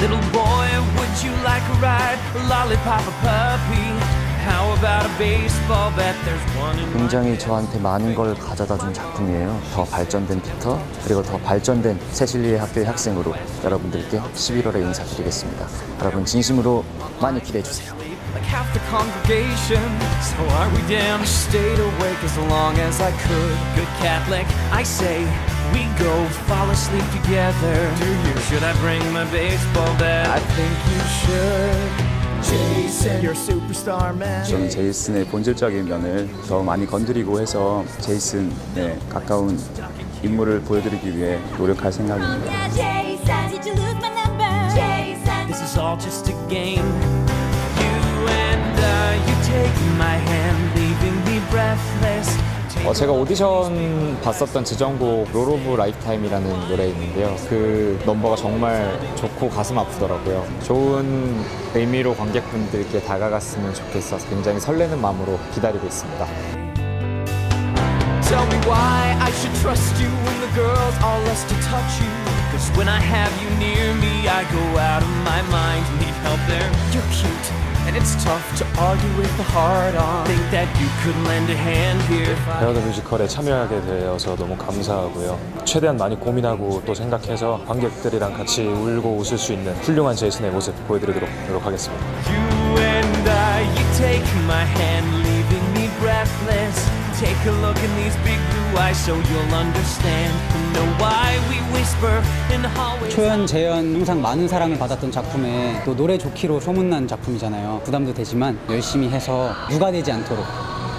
Little boy, would you like a ride? A lollipop, a puppy? How about a baseball bat? There's one in my 굉장히 저한테 많은 걸 가져다 준 작품이에요. 더 발전된 피터, 그리고 더 발전된 세실리의 학교의 학생으로 여러분들께 11월에 인사드리겠습니다. 여러분 진심으로 많이 기대해 주세요. like half the congregation. So are we damn stayed awake as long as I could. Good Catholic, I say we go fall asleep together. Do you? Should I bring my baseball bat? I think you should. Jason, you're a superstar, man. 저는 제이슨의 본질적인 면을 더 많이 건드리고 해서 제이슨의 가까운 인물을 보여드리기 위해 노력할 생각입니다. 어, 제가 오디션 봤었던 지정곡 롤 오브 라이프타임이라는 노래 있는데요. 그 넘버가 정말 좋고 가슴 아프더라고요. 좋은 의미로 관객분들께 다가갔으면 좋겠어서 굉장히 설레는 마음으로 기다리고 있습니다. Tell me why I should trust you when the girls all lust to touch you. Cause when I have you near me, I go out of my mind. Need help there? You're cute. And it's tough to argue with the heart on. Think that you could lend a hand here. 베어더 뮤지컬에 참여하게 되어서 너무 감사하고요. 최대한 많이 고민하고 또 생각해서 관객들이랑 같이 울고 웃을 수 있는 훌륭한 제이슨의 모습 보여드리도록 노력하겠습니다. You and I, you take my hand, leaving me breathless. Take a look in these big blue eyes so you'll understand. And know why we whisper in the hallways. 초연, 재연 항상 많은 사랑을 받았던 작품에 또 노래 좋기로 소문난 작품이잖아요. 부담도 되지만 열심히 해서 누가 되지 않도록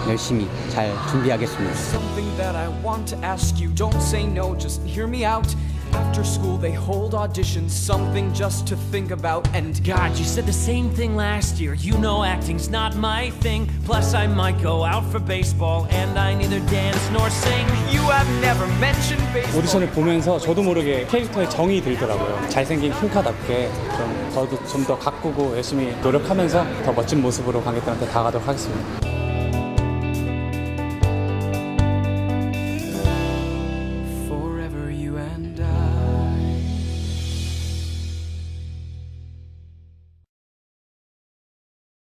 열심히 잘 준비하겠습니다. Something that I want to ask you. Don't say no, just hear me out. After school, they hold auditions, something just to think about. And God, you said the same thing last year. You know acting's not my thing. Plus, I might go out for baseball, and I neither dance nor sing. You have never mentioned baseball. 오디션을 보면서 저도 모르게 캐릭터에 정이 들더라고요. 잘생긴 킹카답게 좀 저도 좀 더 가꾸고 열심히 노력하면서 더 멋진 모습으로 관객들한테 다가가도록 하겠습니다.